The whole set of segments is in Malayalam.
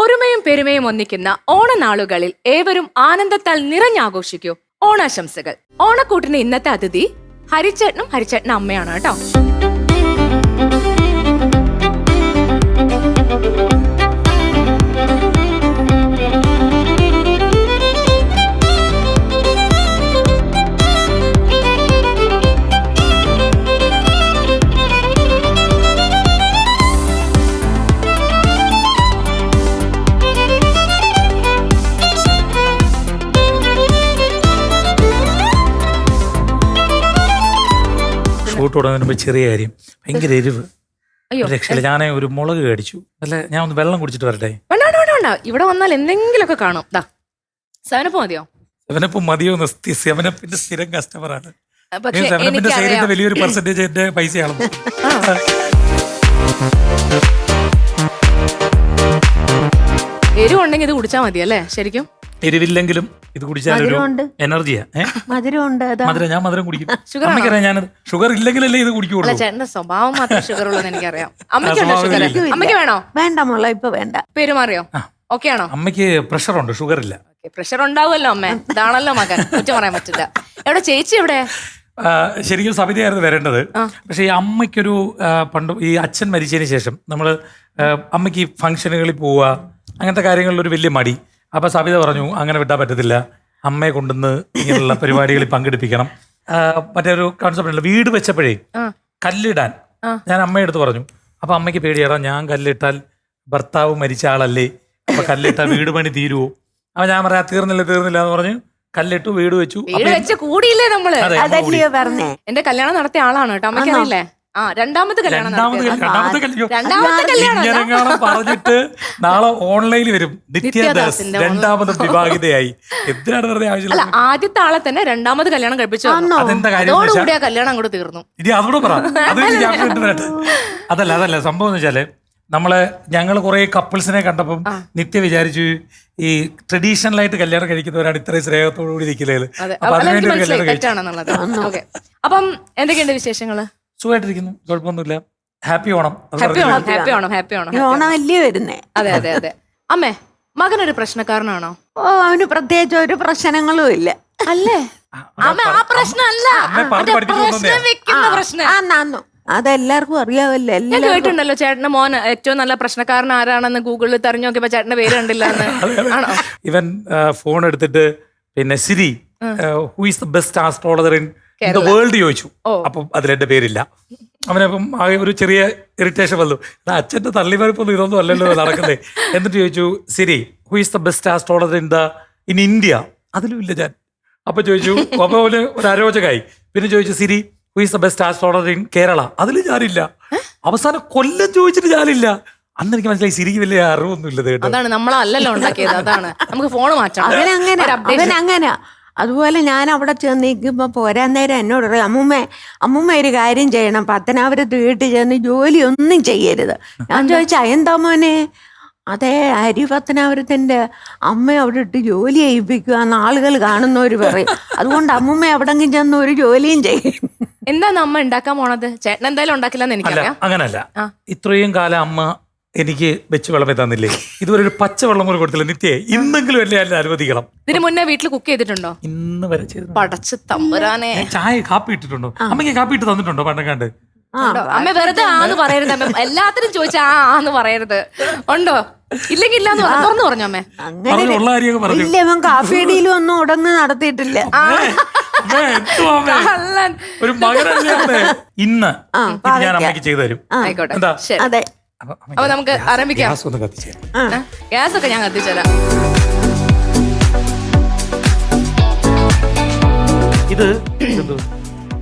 ഒരുമയും പെരുമയും ഒന്നിക്കുന്ന ഓണനാളുകളിൽ ഏവരും ആനന്ദത്താൽ നിറഞ്ഞാഘോഷിക്കൂ. ഓണാശംസകൾ. ഓണക്കൂട്ടിന് ഇന്നത്തെ അതിഥി ഹരിച്ചേട്ടനും ഹരിച്ചേട്ടനും അമ്മയാണ് കേട്ടോ. ഷൂട്ട് വരുമ്പോൾ ചെറിയ കാര്യം. ഭയങ്കര എരിവ്. അയ്യോ. രക്ഷയില്ല. ഞാൻ ഒരു മുളക് കടിച്ചു അല്ല? ഞാൻ ഒന്ന് വെള്ളം കുടിച്ചിട്ട് വരട്ടെ? വേണ്ട വേണ്ട വേണ്ട വേണ്ട. ഇവിടെ വന്നാൽ എന്തെങ്കിലുമൊക്കെ കാണും. ദാ സെവനപ്പ് മതിയോ? സെവനപ്പ് മതിയോ നിസ്തി സെവനപ്പിന്റെ സ്ഥിരം കസ്റ്റമറാണ് സെവനപ്പിന്റെ സൈഡിന്റെ വലിയൊരു പെർസെന്റേജ് എന്റെ പൈസയാണ് എരിവുണ്ടെങ്കിൽ ഇത് കുടിച്ചാൽ മതി അല്ലേ ശരിക്കും? എരിവില്ലെങ്കിലും ഇത് കുടിച്ചാൽ ഒരു എനർജിയാ. മധുരമുണ്ട് മധുരം ഞാൻ മധുരം കുടിക്കും? അമ്മയ്ക്കറിയാം ഞാൻ ഷുഗർ ഇല്ലെങ്കിലല്ലേ ഇത് കുടിക്കുള്ളൂ. ചേട്ടന്റെ സ്വഭാവം മാത്രം ഷുഗർ ഉള്ളതെന്ന് എനിക്കറിയാം. അമ്മയ്ക്കുണ്ടോ സ്വഭാവം ഷുഗർ ഇല്ല. അമ്മയ്ക്ക് വേണോ? വേണ്ട മോളെ ഇപ്പൊ വേണ്ട. പെരുമാറിയോ? ഓക്കെ ആണോ? അമ്മയ്ക്ക് പ്രഷറുണ്ട് ഷുഗർ ഇല്ല. പ്രഷർ ഉണ്ടാവുമല്ലോ അമ്മേ. ഇതാണല്ലോ മകൻ. കുറ്റം പറയാൻ പറ്റില്ല. എവിടെ ചേച്ചി എവിടെ? ശരിക്കും സമിതിയായിരുന്നു വരേണ്ടത്. പക്ഷെ ഈ അമ്മയ്ക്കൊരു പണ്ട് ഈ അച്ഛൻ മരിച്ചതിന് ശേഷം നമ്മൾ അമ്മയ്ക്ക് ഈ ഫംഗ്ഷനുകളിൽ പോവുക അങ്ങനത്തെ കാര്യങ്ങളിൽ ഒരു വലിയ മടി. അപ്പൊ സവിത പറഞ്ഞു അങ്ങനെ വിട്ടാൻ പറ്റത്തില്ല. അമ്മയെ കൊണ്ടുവന്ന് ഇങ്ങനെയുള്ള പരിപാടികളിൽ പങ്കെടുപ്പിക്കണം. മറ്റേ ഒരു കോൺസെപ്റ്റ് ഉണ്ട് വീട് വെച്ചപ്പോഴേ കല്ലിടാൻ. ഞാൻ അമ്മയെടുത്ത് പറഞ്ഞു അപ്പൊ അമ്മയ്ക്ക് പേടിയാടാ ഞാൻ കല്ലിട്ടാൽ ഭർത്താവ് മരിച്ച ആളല്ലേ? അപ്പൊ കല്ലിട്ടാൽ വീട് പണി തീരുവോ? അപ്പൊ ഞാൻ പറയാ തീർന്നില്ല തീർന്നില്ല എന്ന് പറഞ്ഞു കല്ലിട്ടു വീട് വെച്ചു. വീട് വെച്ച് കൂടിയില്ലേ നമ്മൾ? എന്റെ കല്യാണം നടത്തിയ ആളാണ് കേട്ടോ അമ്മയ്ക്കറിയില്ലേ ആ രണ്ടാമത് കല്യാണം രണ്ടാമത് നടത്തിയത്. രണ്ടാമത്തെ കല്യാണം. രണ്ടാമത്തെ കല്യാണം അല്ല. ഇങ്ങനെങ്ങാനും പറഞ്ഞിട്ട് നാളെ ഓൺലൈനിൽ വരും. നിത്യദാസ് നിത്യദാസിന്റെ രണ്ടാമതും വിവാഹിതയായി. എന്തിനാണ് വെറുതെ അല്ല ആവശ്യമില്ല ആദ്യത്തെ ആളെ തന്നെ രണ്ടാമത് കല്യാണം കഴിപ്പിച്ചു തന്നു. ആന്നോ? അതെന്താ കാര്യം എന്ന് അതോടുകൂടി ആ കല്യാണം അങ്ങോട്ട് തീർന്നു. ഇനി അതോടെ പറ. അത് ഇനി ഞാൻ വീണ്ടും വരട്ടെ. അതല്ല അതല്ല. സംഭവം എന്ന് വെച്ചാൽ നമ്മൾ ഞങ്ങൾ കുറെ കപ്പിൾസിനെ കണ്ടപ്പം നിത്യ വിചാരിച്ചു ഈ ട്രഡീഷണൽ ആയിട്ട് കല്യാണം കഴിക്കുന്നവരാണ് ഇത്രയും സ്നേഹത്തോടു കൂടി നിൽക്കുന്നത്. അതെ. എനിക്ക് മനസ്സിലായി തെറ്റാണെന്നുള്ളത്. ഓക്കെ. അപ്പം എന്തൊക്കെയുണ്ട് വിശേഷങ്ങൾ? സുഖമായിട്ടിരിക്കുന്നു കുഴപ്പമൊന്നുമില്ല. ഹാപ്പി ഓണം. അത് happy Onam. Happy Onam happy Onam ഈ ഓണം. അല്ലേ വരുന്നേ? അതെ അതെ അതെ. അമ്മേ മകനൊരു പ്രശ്നക്കാരനാണോ? ഓ അവന് പ്രത്യേകിച്ച് ഒരു പ്രശ്നങ്ങളും ഇല്ല. അല്ലേ? ആ, അമ്മ ആ പ്രശ്നമല്ല. അമ്മയെ പറഞ്ഞ് മറ്റേ പഠിപ്പിച്ചു പ്രശ്നം കൊണ്ടുവന്നതാ. വെക്കുന്ന പ്രശ്നം. ആന്നു അതെല്ലാവർക്കും അറിയാവല്ലോ. ഞാൻ എല്ലാവർക്കും കേട്ടിട്ടുണ്ടല്ലോ ചേട്ടന്റെ മോൻ ഏറ്റവും നല്ല പ്രശ്നക്കാരൻ ആരാണെന്ന് ഗൂഗിളിൽ തെരഞ്ഞു നോക്കിയപ്പോ ചേട്ടന്റെ പേര് കണ്ടില്ല എന്ന്. ആണോ? ഇവൻ ഫോൺ എടുത്തിട്ട് പിന്നെ Siri who is the best astrologer in world ചോദിച്ചു. അപ്പൊ അതിലെന്റെ പേരില്ല. അവനപ്പം ആകെ ഒരു ചെറിയ ഇറിറ്റേഷൻ വന്നു. "എടാ, അച്ഛന്റെ തള്ളിമറിപ്പൊന്നും ഇതൊന്നും അല്ലല്ലോ നടക്കുന്നേ. എന്നിട്ട് ചോദിച്ചു Siri who is the best astrologer in the in India അതിലും ഇല്ല ഞാൻ. അപ്പൊ ചോദിച്ചു അപ്പൊ അവന് ഒരു അരോചകായി പിന്നെ ചോദിച്ചു Siri who is the best astrologer in Kerala അതിലും ഞാനില്ല. അവസാനം കൊല്ലം ചോദിച്ചിട്ട് ഞാനില്ല. അന്ന് എനിക്ക് മനസ്സിലായി സിരിക്ക് വലിയ അറിവൊന്നും ഇല്ല കേട്ടോ. അതാണ് നമ്മളല്ലല്ലോ ഉണ്ടാക്കിയത് അതാണ്. നമുക്ക് ഫോൺ മാറ്റാം അങ്ങനെ അങ്ങനെ അതുപോലെ ഞാൻ അവിടെ ചെന്ന് നിൽക്കുമ്പോൾ പോരാൻ നേരം എന്നോട് പറയും അമ്മൂമ്മ അമ്മൂമ്മ ഒരു കാര്യം ചെയ്യണം. പത്തനാപുരത്ത് വീട്ടിൽ ചെന്ന് ജോലി ഒന്നും ചെയ്യരുത്. ഞാൻ ചോദിച്ചാ എന്താ മോനെ? അതെ അരി പത്തനാപുരത്തിന്റെ അമ്മ അവിടെ ഇട്ട് ജോലി ചെയ്യിപ്പിക്കുക എന്ന് ആളുകൾ കാണുന്നവർ പറയും. അതുകൊണ്ട് അമ്മൂമ്മ എവിടെങ്കിലും ചെന്ന് ഒരു ജോലിയും ചെയ്യും. എന്താണ് അമ്മ ഉണ്ടാക്കാൻ പോണത്? ചേട്ടൻ എന്തായാലും ഉണ്ടാക്കില്ലെന്ന് എനിക്കറിയാം. അങ്ങനല്ല. ഇത്രയും കാലം അമ്മ എനിക്ക് വെച്ച് വിളമ്പി തന്നില്ലേ? ഇതുവരെ ഒരു പച്ച വെള്ളം പോലും കൊടുത്തില്ല. നിത്യേ ഇന്നെങ്കിലും എന്നെ എന്നെ അനുവദിക്കണം. ഇതിന് മുന്നേ വീട്ടിൽ കുക്ക് ചെയ്തിട്ടുണ്ടോ? ഇന്ന് വരെ ചെയ്തു പടച്ച് തമ്പുരാനെ. ചായ കാപ്പി ഇട്ടിട്ടുണ്ടോ? അമ്മയ്ക്ക് കാപ്പി ഇട്ട് തന്നിട്ടുണ്ടോ ഉണ്ടോ? അമ്മ വെറുതെ ആന്ന് പറയരുത്. അമ്മ എല്ലാത്തിനും ചോദിച്ചാ ആ ആന്ന് പറയരുത്. ഉണ്ടോ? ഇല്ലെങ്കിൽ ഇല്ലാന്ന് പറ- തുറന്നു പറഞ്ഞു അമ്മേ. അങ്ങനെ പറഞ്ഞു ഉള്ള കാര്യമൊക്കെ പറഞ്ഞു. ഇല്ല അവൻ കാഫിയടിയിലും ഒന്നും ഉടങ്ങ് നടത്തിയിട്ടില്ല. അമ്മേ, എന്തുവാ അമ്മേ? കള്ളൻ. ഒരു മകനല്ലേ അമ്മേ? ഇന്ന് ഇത് ഞാൻ അമ്മയ്ക്ക് ചെയ്തു തരും. ആയിക്കോട്ടെ. എന്താ? ശരി. അതെ. അപ്പൊ നമുക്ക് ആരംഭിക്കാം. ഗ്യാസ് ഒന്ന് ഗ്യാസ് ഒക്കെ ഞാൻ കത്തിച്ചുതരാം ഇത്?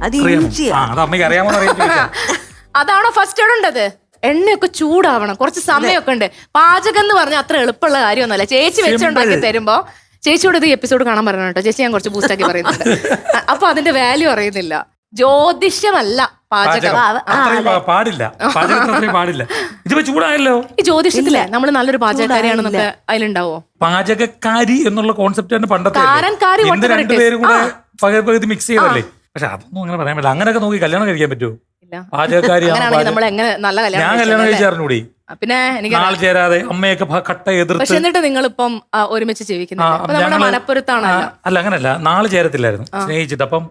അത് അറിയാമോ? ആ അത് അമ്മയ്ക്ക് അറിയാമോ അതാണോ ഫസ്റ്റ് ഇടേണ്ടത്? എണ്ണയൊക്കെ ചൂടാവണം. കുറച്ച് സമയമൊക്കെ ഉണ്ട്. പാചകം എന്ന് പറഞ്ഞാൽ അത്ര എളുപ്പമുള്ള കാര്യമൊന്നുമല്ല. ചേച്ചി വെച്ചുണ്ടാക്കി തരുമ്പോ ചേച്ചിയോട് ഇത് എപ്പിസോഡ് കാണാൻ പറയണം കേട്ടോ. ചേച്ചി ഞാൻ കുറച്ച് ബൂസ്റ്റാക്കി പറയുന്നുണ്ട്. അപ്പൊ അതിന്റെ വാല്യൂ അറിയുന്നില്ല. ജ്യോതിഷ്യമല്ല. പാചകം. അത്രയും പാ- പാടില്ല. പാചകത്തിന് അത്രയും പാടില്ല. ഇതിപ്പോ ചൂടായല്ലോ ഈ ജ്യോതിഷത്തിലെ നമ്മൾ നല്ലൊരു പാചകക്കാരിയാണെന്നൊക്കെ അതിലുണ്ടാവോ? പാചകക്കാരി എന്നുള്ള കോൺസെപ്റ്റ് തന്നെ പണ്ടത്തെ കാരൻ, കാരി, ഇന്ന് whatever it is. രണ്ടുപേരും കൂടെ പകുതി പകുതി മിക്സ് ചെയ്തല്ലേ പക്ഷെ അതൊന്നും അങ്ങനെ പറയാൻ പറ്റില്ല. അങ്ങനെയൊക്കെ നോക്കി കല്യാണം കഴിക്കാൻ പറ്റുമോ? ഇല്ല. പാചകക്കാരിയാണ് അങ്ങനെയാണെങ്കിൽ നമ്മൾ എങ്ങനെ നല്ല ഞാൻ കല്യാണം കല്യാണം കഴിച്ചതല്ലേ? പിന്നെ എനിക്ക് നാൾ ചേരാതെ അമ്മയൊക്കെ ഭ- കട്ട എതിർത്ത് പക്ഷെ എന്നിട്ട് നിങ്ങളിപ്പം ആ, ഒരുമിച്ച് ആ, ജീവിക്കുന്നില്ല? അപ്പൊ അപ്പൊ നമ്മുടെ ഞങ്ങൾ മനപ്പൊരുത്താണല്ലോ ആ, അല്ല അങ്ങനല്ല നാൾ ചേരത്തില്ലായിരുന്നു. സ്നേഹിച്ചിട്ട്. അപ്പം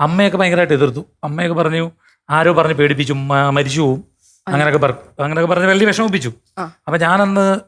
അമ്മയൊക്കെ ഭയങ്കരമായിട്ട് എതിർത്തു. അമ്മയൊക്കെ പറഞ്ഞു ആരോ പറഞ്ഞ് പേടിപ്പിച്ചു മരിച്ചു പോവും. അങ്ങനെയൊക്കെ പറഞ്ഞു അങ്ങനെയൊക്കെ പറഞ്ഞ് വലിയ വിഷമിപ്പിച്ചു. അപ്പൊ ഞാനന്ന്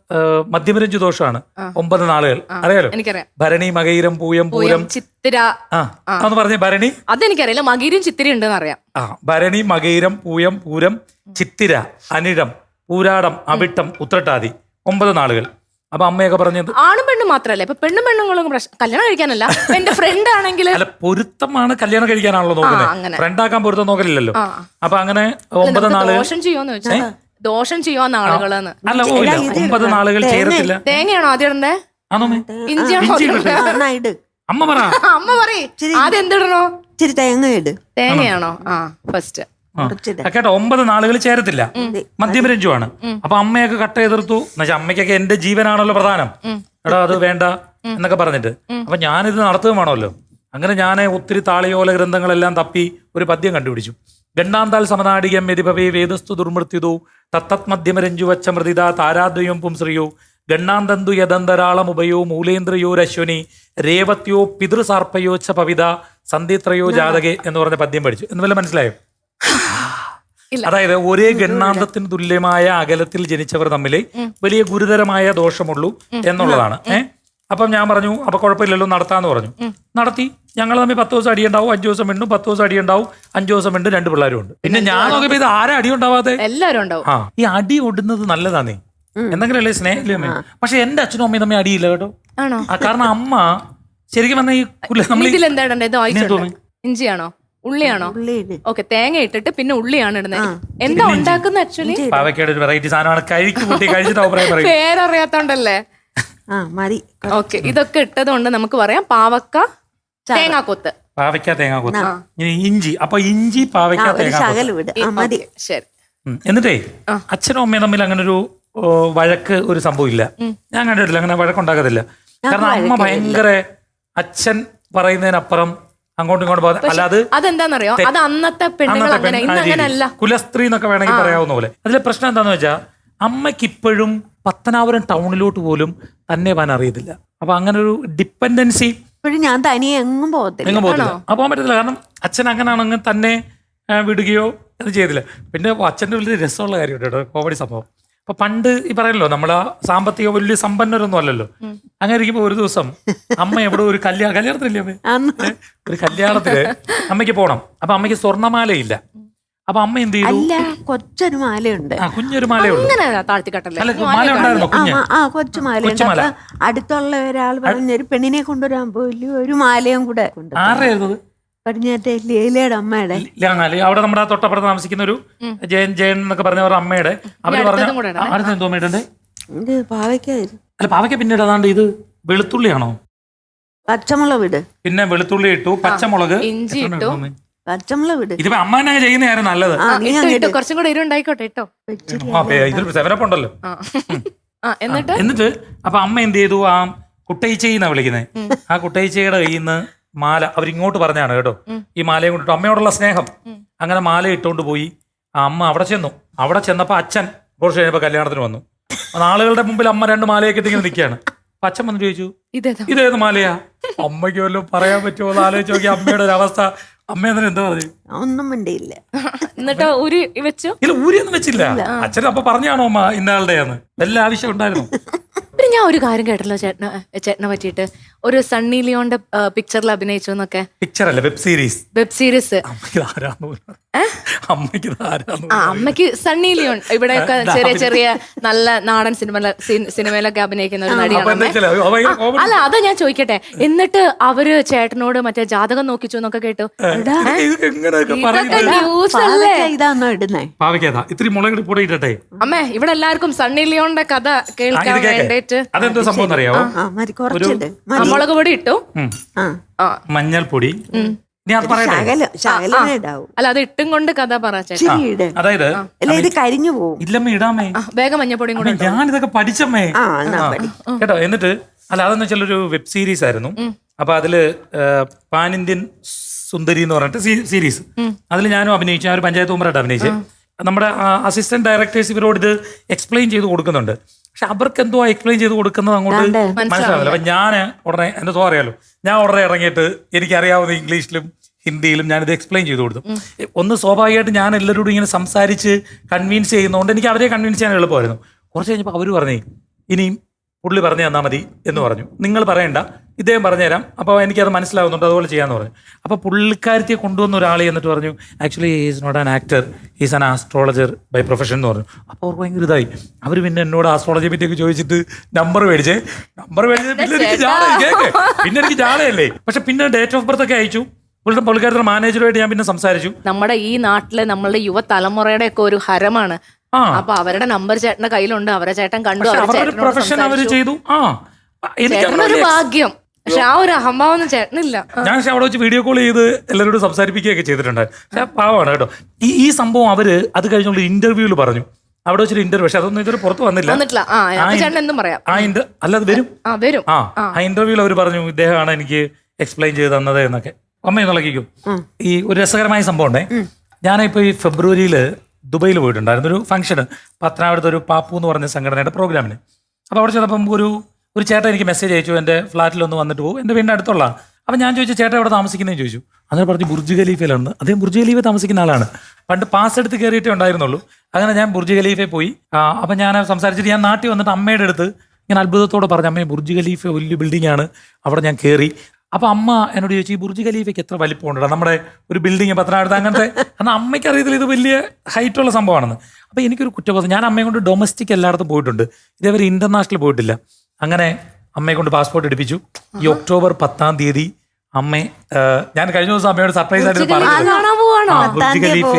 മധ്യമരഞ്ജു ദോഷമാണ് ഒമ്പത് നാളുകൾ. അറിയാലോ? ഭരണി മകയിരം പൂയം പൂരം. ചിത്തിര. ആ അന്ന് പറഞ്ഞ ഭരണി. അതെനിക്കറിയില്ല. മകീരും ചിത്തിര ഉണ്ടെന്ന് അറിയാം ആ ഭരണി മകയിരം പൂയം പൂരം ചിത്തിര അനിഴം പൂരാടം അവിട്ടം ഉത്രട്ടാതി. ഒമ്പത് നാളുകൾ. അപ്പൊ അമ്മയൊക്കെ പറഞ്ഞത്? ആണും പെണ്ണും മാത്രല്ലേ? ഇപ്പൊ പെണ്ണും പെണ്ണുങ്ങളും പ്രശ്നം കല്യാണം കഴിക്കാനല്ല. എന്റെ ഫ്രണ്ട് ആണെങ്കിൽ അല്ല പൊരുത്തമാണ് കല്യാണം കഴിക്കാനാണല്ലോ നോക്കുന്നത് നോക്കുന്നത് ഫ്രണ്ടാക്കാൻ പൊരുത്തം നോക്കലില്ലല്ലോ. അപ്പൊ അങ്ങനെ ഒമ്പത് നാല് ദോഷം ചെയ്യുമെന്ന് വെച്ചാൽ ദോഷം ചെയ്യുവാന്ന് ആളുകളെന്ന്. അല്ല ഒമ്പത് നാളുകൾ ചേരത്തില്ല. തേങ്ങയാണോ ആദ്യം ഇടണ്ടേ? ഇഞ്ചിയാണോ അമ്മ പറ. അമ്മ പറ ആദ്യം എന്തിടണോ? ഇച്ചിരി തേങ്ങ ഇട്. തേങ്ങയാണോ? ആ ഫസ്റ്റ് കേട്ടോ ഒമ്പത് നാളുകൾ ചേരത്തില്ല. മധ്യമരഞ്ജുവാണ് അപ്പൊ അമ്മയൊക്കെ കട്ട് എതിർത്തു എന്നുവെച്ചാൽ അമ്മയ്ക്കൊക്കെ എന്റെ ജീവനാണല്ലോ പ്രധാനം. എടാ അത് വേണ്ട എന്നൊക്കെ പറഞ്ഞിട്ട്. അപ്പൊ ഞാനിത് നടത്തുകയും വേണമല്ലോ. അങ്ങനെ ഞാൻ ഒത്തിരി താളിയോല ഗ്രന്ഥങ്ങളെല്ലാം തപ്പി ഒരു പദ്യം കണ്ടുപിടിച്ചു. ഗണ്ടാന്താൽ സമനാടികം യതിപവേ വേദസ്തു ദുർമൃത്യുതോ. തത്തത് മധ്യമരഞ്ജു വച്ച മൃതിത താരാദ്വയം പുംശ്രിയോ ഗണ്ണാന്തന്തു യദന്തരാളമുപയോ മൂലേന്ദ്രയോ രശ്വനി. രേവത്യോ പിതൃസാർപ്പയോ ച പവിത. സന്ധിത്രയോ ജാതകെ എന്ന് പറഞ്ഞ പദ്യം പഠിച്ചു. എന്ന് വല്ല മനസ്സിലായോ. അതായത് ഒരേ ഗണ്ണാന്തത്തിന് തുല്യമായ അകലത്തിൽ ജനിച്ചവർ തമ്മിൽ വലിയ ഗുരുതരമായ ദോഷമുള്ളൂ എന്നുള്ളതാണ്. ഏഹ് അപ്പം ഞാൻ പറഞ്ഞു അപ്പൊ കുഴപ്പമില്ലല്ലോ നടത്താന്ന് പറഞ്ഞു. നടത്തി. ഞങ്ങൾ തമ്മിൽ പത്ത് ദിവസം അടിയുണ്ടാവും അഞ്ചു ദിവസം മിണ്ടും പത്ത് ദിവസം അടിയുണ്ടാവും അഞ്ചു ദിവസം മിണ്ടും രണ്ട് പിള്ളേരും ഉണ്ട്. പിന്നെ ഞാൻ നോക്കിയപ്പോ ഇത് ആരാ അടി ഉണ്ടാവാതെ എല്ലാവരും ഉണ്ടാവും. ആ ഈ അടി ഒടുന്നത് നല്ലതാന്നേ. എന്തെങ്കിലല്ലേ സ്നേഹം പക്ഷെ എന്റെ അച്ഛനും അമ്മയും തമ്മിൽ അടിയില്ല കേട്ടോ. കാരണം അമ്മ ശരിക്കും പറഞ്ഞ ഈ നമ്മൾ? ഇഞ്ചിയാണോ? ഉള്ളിയാണോ? ഉള്ളി ഇട് ഓക്കെ തേങ്ങ ഇട്ടിട്ട് പിന്നെ ഉള്ളിയാണ് ഇടുന്നത് എന്താ ഉണ്ടാക്കുന്ന ആക്ച്വലി പാവയ്ക്കയുടെ ഒരു വെറൈറ്റി സാധനമാണ്. കഴിച്ചു കൂട്ടി കഴിച്ചിട്ട് അഭിപ്രായം പറയും പേരറിയാത്തോണ്ടല്ലേ? ആ മതി. ഓക്കെ ഇതൊക്കെ ഇട്ടത് കൊണ്ട് നമുക്ക് പറയാം. പാവക്ക തേങ്ങാക്കൊത്ത്. പാവയ്ക്ക തേങ്ങാക്കൊത്ത്. കൊത്ത് ഇനി ഇഞ്ചി. അപ്പൊ ഇഞ്ചി പാവയ്ക്ക ഒരു തേങ്ങ കൊത്ത്. ശകലം ആ മതി. ശരി. ഉം. എന്നിട്ടേ അച്ഛനും അമ്മയും തമ്മിൽ അങ്ങനെ ഒരു ഓ, വഴക്ക് ഒരു സംഭവം ഇല്ല ഞാൻ കണ്ടിട്ടില്ല അങ്ങനെ വഴക്കുണ്ടാക്കത്തില്ല. കാരണം അമ്മ ഭയങ്കര അച്ഛൻ പറയുന്നതിനപ്പുറം അങ്ങോട്ടും ഇങ്ങോട്ടും അല്ലാതെ അതെന്താണെന്നറിയോ അത് അന്നത്തെ പെണ്ണുങ്ങൾ അങ്ങനെ ഇന്ന് അങ്ങനെയല്ല. കുലസ്ത്രീ എന്നൊക്കെ വേണമെങ്കിൽ പറയാവുന്ന പോലെ. അതിലെ പ്രശ്നം എന്താന്ന് വെച്ചാൽ അമ്മയ്ക്ക് ഇപ്പോഴും പത്തനാപുരം ടൗണിലോട്ട് പോലും തന്നെ പോകാൻ അറിയത്തില്ല. അപ്പൊ അങ്ങനെ ഒരു ഡിപ്പെൻഡൻസി ഇപ്പോഴും ഞാൻ തനിയെ എങ്ങും പോകത്തില്ല. എങ്ങും പോകത്തില്ല. അപ്പൊ പോകാൻ പറ്റത്തില്ല. കാരണം അച്ഛൻ അങ്ങനെയാണെങ്കിൽ തന്നെ വിടുകയോ അത് ചെയ്തില്ല പിന്നെ അച്ഛന്റെ വലിയ രസമുള്ള കാര്യം കേട്ടോ കോമഡി സംഭവം. അപ്പൊ പണ്ട് ഈ പറയല്ലോ നമ്മളെ സാമ്പത്തിക വലിയ സമ്പന്നരൊന്നും അല്ലല്ലോ. അങ്ങനെ ഇരിക്കുമ്പോ ഒരു ദിവസം അമ്മ എവിടെ ഒരു കല്യാണം കല്യാണത്തിനില്ലേ അമ്മേ? ഒരു കല്യാണത്തിൽ അമ്മയ്ക്ക് പോണം. അപ്പൊ അമ്മയ്ക്ക് സ്വർണമാലയില്ല. അപ്പൊ അമ്മ എന്ത് ചെയ്തു? കൊച്ചൊരു മാലയുണ്ട്. ആ കുഞ്ഞൊരു മാലയുണ്ട് മാല ഉണ്ടായിരുന്നു ആ കുഞ്ഞ്? ആ കൊച്ചു അടുത്തുള്ള ഒരാൾ പറഞ്ഞൊരു ഒരു പെണ്ണിനെ കൊണ്ടുവരാൻ പോയില്ല ഒരു മാലയും കൂടെ അത്? പടിഞ്ഞാറ്റെ ലീലയുടെ അമ്മയുടെ. അവിടെ നമ്മുടെ തൊട്ടപ്പുറത്ത് താമസിക്കുന്ന ഒരു ജയൻ ജയൻ എന്നൊക്കെ പറഞ്ഞ അമ്മയുടെ. അവർ പറഞ്ഞ. അടുത്ത എന്തോ ഇടണ്ടേ ഇത് പാവയ്ക്കായിരുന്നു അല്ല പാവയ്ക്ക പിന്നീട് അതാണ്ട് ഇത് വെളുത്തുള്ളിയാണോ? പച്ചമുളക് ഇട് പിന്നെ വെളുത്തുള്ളി ഇട്ടു പച്ചമുളക്. ഇഞ്ചി ഇട്ടു. പച്ചമുളക് ഇട് ഇതിപ്പോ അമ്മ തന്നെ ചെയ്യുന്നതായിരുന്നു നല്ലത്. കുറച്ചും കൂടെ ഇരുണ്ടായിക്കോട്ടെ പേ- ഇതിൽ സെവനപ്പ് ഉണ്ടല്ലോ. എന്നിട്ട്? എന്നിട്ട് അപ്പൊ അമ്മ എന്ത് ചെയ്തു? ആ കുട്ടയിച്ചെന്നാ വിളിക്കുന്നത് ആ കുട്ടയിച്ചയുടെ കയ്യിൽ നിന്ന് മാല അവരിങ്ങോട്ട് പറഞ്ഞാണ് കേട്ടോ. ഈ മാലയും കൊണ്ടിട്ട് അമ്മയോടുള്ള സ്നേഹം. അങ്ങനെ മാല ഇട്ടുകൊണ്ട് പോയി ആ അമ്മ അവിടെ ചെന്നു. അവിടെ ചെന്നപ്പോൾ അച്ഛൻ കുറച്ച് കഴിഞ്ഞപ്പോ കല്യാണത്തിന് വന്നു. അപ്പൊ ആളുകളുടെ മുമ്പിൽ അമ്മ രണ്ട് മാലയൊക്കെ ഇട്ടിങ്ങനെ നിൽക്കുകയാണ്. അപ്പൊ അച്ഛൻ വന്നിട്ട് ചോദിച്ചു ഇതേതാ? മാലയാ? അമ്മയ്ക്ക് വല്ലതും പറയാൻ പറ്റുമോ എന്ന് ആലോചിച്ച് നോക്കി അമ്മയുടെ ഒരു അവസ്ഥ. അമ്മ എന്നിട്ട് എന്താ പറഞ്ഞു? ഒന്നും മിണ്ടിയില്ല. എന്നിട്ട് ഒരു വെച്ചു? ഇല്ല ഊരിയൊന്നും വെച്ചില്ല. അച്ഛൻ അപ്പൊ പറഞ്ഞാണോ അമ്മ ഇന്നയാളുടെയാന്ന് വല്ല ആവശ്യം ഉണ്ടായിരുന്നു. പിന്നെ ഞാൻ ഒരു കാര്യം കേട്ടല്ലോ ചേട്ടന ചേട്ടനെ പറ്റിയിട്ട്. ഒരു സണ്ണി ലിയോന്റെ പിക്ചറിൽ അഭിനയിച്ചു എന്നൊക്കെ. പിക്ചർ അല്ല? വെബ് സീരീസ് വെബ് സീരീസ് അമ്മയ്ക്ക് ആരാന്ന്? പോലും അമ്മയ്ക്ക് ഇത് ആരാന്ന്? ആ പോലും അമ്മയ്ക്ക് സണ്ണി ലിയോൺ. ഇവിടെയൊക്കെ ചെറിയ ചെറിയ നല്ല നാടൻ സിനിമ സിനിമയിലൊക്കെ അഭിനയിക്കുന്ന ഒരു അപ്പൊ നടിയാണ്. എന്താ. വെച്ചാൽ ഭയങ്കര comedy. അല്ല അതാ ഞാൻ ചോദിക്കട്ടെ. എന്നിട്ട് അവർ ചേട്ടനോട് മറ്റേ ജാതകം നോക്കിച്ചു എന്നൊക്കെ കേട്ടു. ഇതൊക്കെ ഇത് എങ്ങനെയൊക്കെ ഇതൊക്കെ പറയുന്നത്? ന്യൂസ് അല്ലേ? ഇതാന്നോ ഇടുന്നേ? പാവയ്ക്കേതാ ഇത്തിരി മുളക് പൊടി അമ്മേ ഇവിടെ എല്ലാവർക്കും സണ്ണി ലിയോന്റെ കഥ ആ, കേൾക്കാൻ വേണ്ടിട്ട് അതെന്തോ സംഭവം അറിയാവോ? ആ മുളക് പൊടി ഇട്ടു. ആ. ആ. മഞ്ഞൾപ്പൊടി. അല്ല അത് ഇട്ടും കൊണ്ട് കഥ അതായത് അല്ല ഇത് കരിഞ്ഞു പോകും ഇല്ലമ്മ ഇടാമേ. ആ, വേഗം മഞ്ഞപ്പൊടിയും കൂടെ ഞാൻ ഞാനിതൊക്കെ പഠിച്ചമ്മേ. ആ ആ. കേട്ടോ എന്നിട്ട് അല്ല അതെന്ന് വെച്ചാൽ ഒരു വെബ് സീരീസ് ആയിരുന്നു. അപ്പൊ അതിൽ പാൻ ഇന്ത്യൻ സുന്ദരി എന്ന് പറഞ്ഞിട്ട് സീരീസ് അതിൽ ഞാനും അഭിനയിച്ചു ഞാൻ ഒരു പഞ്ചായത്ത് മെമ്പറായിട്ട് അഭിനയിച്ചു. നമ്മുടെ അസിസ്റ്റന്റ് ഡയറക്ടേഴ്സ് ഇവരോട് ഇത് എക്സ്പ്ലെയിൻ ചെയ്ത് കൊടുക്കുന്നുണ്ട്. പക്ഷെ അവർക്ക് എന്തോ എക്സ്പ്ലെയിൻ ചെയ്ത് കൊടുക്കുന്നത് അങ്ങോട്ട് മനസ്സിലാവില്ല. അപ്പൊ ഞാൻ ഉടനെ എന്റെ സോ അറിയാലോ ഞാൻ ഉടനെ ഇറങ്ങിയിട്ട് എനിക്ക് അറിയാവുന്ന ഇംഗ്ലീഷിലും ഹിന്ദിയിലും ഞാനിത് എക്സ്പ്ലെയിൻ ചെയ്ത് കൊടുത്തു. ഒന്ന് സ്വാഭാവികമായിട്ട് ഞാൻ എല്ലാവരോടും ഇങ്ങനെ സംസാരിച്ച് കൺവിൻസ് ചെയ്യുന്നതുകൊണ്ട് എനിക്ക് അവരെ കൺവിൻസ് ചെയ്യാൻ എളുപ്പമായിരുന്നു. കുറച്ച് കഴിഞ്ഞപ്പോൾ അവർ പറഞ്ഞേ ഇനിയും പുള്ളി പറഞ്ഞു തന്നാൽ മതി എന്ന് പറഞ്ഞു. നിങ്ങൾ പറയണ്ട. ഇദ്ദേഹം പറഞ്ഞുതരാം. അപ്പോൾ എനിക്കത് മനസ്സിലാവുന്നുണ്ട്. അതുപോലെ ചെയ്യാമെന്ന് പറഞ്ഞു. അപ്പോൾ പുള്ളിക്കാരത്തെ കൊണ്ടുവന്ന ഒരാളെ എന്നിട്ട് പറഞ്ഞു actually is not an actor is an astrologer by profession എന്ന് പറഞ്ഞു. അപ്പോൾ അവർക്ക് ഭയങ്കര ഇതായി. അവർ പിന്നെ എന്നോട് ആസ്ട്രോളജിയെ പറ്റിയൊക്കെ ചോദിച്ചിട്ട് നമ്പർ മേടിച്ചേ. നമ്പർ മേടിച്ചത് പിന്നെ എനിക്ക് ജാള കേക്ക്. പിന്നെ എനിക്ക് ജാളയല്ലേ. പക്ഷെ പിന്നെ ഡേറ്റ് ഓഫ് ബർത്ത് ഒക്കെ അയച്ചു. പുള്ളിയുടെ പുള്ളിക്കാരത്തെ മാനേജറുമായിട്ട് ഞാൻ പിന്നെ സംസാരിച്ചു. നമ്മുടെ ഈ നാട്ടിലെ നമ്മളുടെ യുവതലമുറയുടെ ഒക്കെ ഒരു ഹരമാണ്. അപ്പൊ അവരുടെ നമ്പർ ചേട്ടന്റെ കയ്യിലുണ്ട് അവരെ ചേട്ടൻ കണ്ടു അവരുടെ പ്രൊഫഷൻ അവർ ചെയ്തു. ആ. ചേട്ടനൊരു ഭാഗ്യം. പക്ഷെ ആ ഒരു അഹംഭാവം ചേട്ടനില്ല. ഞാൻ പക്ഷെ അവിടെ വെച്ച് വീഡിയോ കോൾ ചെയ്ത് എല്ലാവരോടും സംസാരിപ്പിക്കുകയൊക്കെ ചെയ്തിട്ടുണ്ട്. പക്ഷെ പാവമാണ് കേട്ടോ. ഈ ഈ സംഭവം അവർ അത് കഴിഞ്ഞുള്ള ഇന്റർവ്യൂവിൽ പറഞ്ഞു. അവിടെ വെച്ചൊരു ഇന്റർവ്യൂ പക്ഷെ അതൊന്നും ഇതുവരെ പുറത്ത് വന്നില്ല. വന്നിട്ടില്ല. ആ ചേട്ടൻ എന്തും പറയാം. ആ ഇന്റർ അല്ല അത് വരും. ആ വരും. ആ ആ. ഇന്റർവ്യൂവിൽ അവർ പറഞ്ഞു ഇദ്ദേഹമാണ് എനിക്ക് എക്സ്പ്ലെയിൻ ചെയ്ത് തന്നത് എന്നൊക്കെ. അമ്മ എന്നുള്ളക്കും ഈ ഒരു രസകരമായ സംഭവം ഉണ്ടേ ഞാനിപ്പോ ഈ ഫെബ്രുവരിയിൽ ദുബൈയിൽ പോയിട്ടുണ്ടായിരുന്നു. ഒരു ഫംഗ്ഷന് പത്തനാപുരത്ത് ഒരു പാപ്പു എന്ന് പറഞ്ഞ സംഘടനയുടെ പ്രോഗ്രാമിന് അപ്പോൾ അവിടെ ചെന്നപ്പം ഒരു ഒരു ചേട്ടൻ എനിക്ക് മെസ്സേജ് അയച്ചു. എന്റെ ഫ്ലാറ്റിൽ ഒന്ന് വന്നിട്ട് പോകും. എന്റെ വീടിന്റെ അടുത്തുള്ള അപ്പം ഞാൻ ചോദിച്ചു ചേട്ടൻ എവിടെ താമസിക്കുന്നതെന്ന്? ചോദിച്ചു. അങ്ങനെ പറഞ്ഞു ബുർജ് ഖലീഫയിലാണ്. അദ്ദേഹം ബുർജ് ഖലീഫ താമസിക്കുന്ന ആളാണ്. പണ്ട് പാസ് എടുത്ത് കയറിയിട്ടേ ഉണ്ടായിരുന്നുള്ളൂ. അങ്ങനെ ഞാൻ ബുർജ് ഖലീഫയിൽ പോയി. അപ്പം ഞാൻ സംസാരിച്ചിട്ട് ഞാൻ നാട്ടിൽ വന്നിട്ട് അമ്മയുടെ അടുത്ത് ഞാൻ അത്ഭുതത്തോടെ പറഞ്ഞു അമ്മേ ബുർജ് ഖലീഫ വലിയ ബിൽഡിംഗ് ആണ്. അവിടെ ഞാൻ കയറി. അപ്പൊ അമ്മ എന്നോട് ചോദിച്ചു ഈ ബുർജ് ഖലീഫയ്ക്ക് എത്ര വലിപ്പം ഉണ്ടോ നമ്മുടെ ഒരു ബിൽഡിംഗ് പത്തനാപുരത്ത് അങ്ങനത്തെ? എന്നാൽ അമ്മയ്ക്ക് അറിയത്തില്ല ഇത് വലിയ ഹൈറ്റ് ഉള്ള സംഭവമാണെന്ന്. അപ്പൊ എനിക്കൊരു കുറ്റബോധം ഞാൻ അമ്മയെ കൊണ്ട് ഡൊമസ്റ്റിക് എല്ലായിടത്തും പോയിട്ടുണ്ട്. ഇതേവരെ ഇന്റർനാഷണൽ പോയിട്ടില്ല. അങ്ങനെ അമ്മയെ കൊണ്ട് പാസ്പോർട്ട് എടുപ്പിച്ചു. ഈ ഒക്ടോബർ പത്താം തീയതി അമ്മ ഞാൻ കഴിഞ്ഞ ദിവസം അമ്മയോട് സർപ്രൈസ് ആയിട്ട് പറഞ്ഞു ബുർജ് ഖലീഫ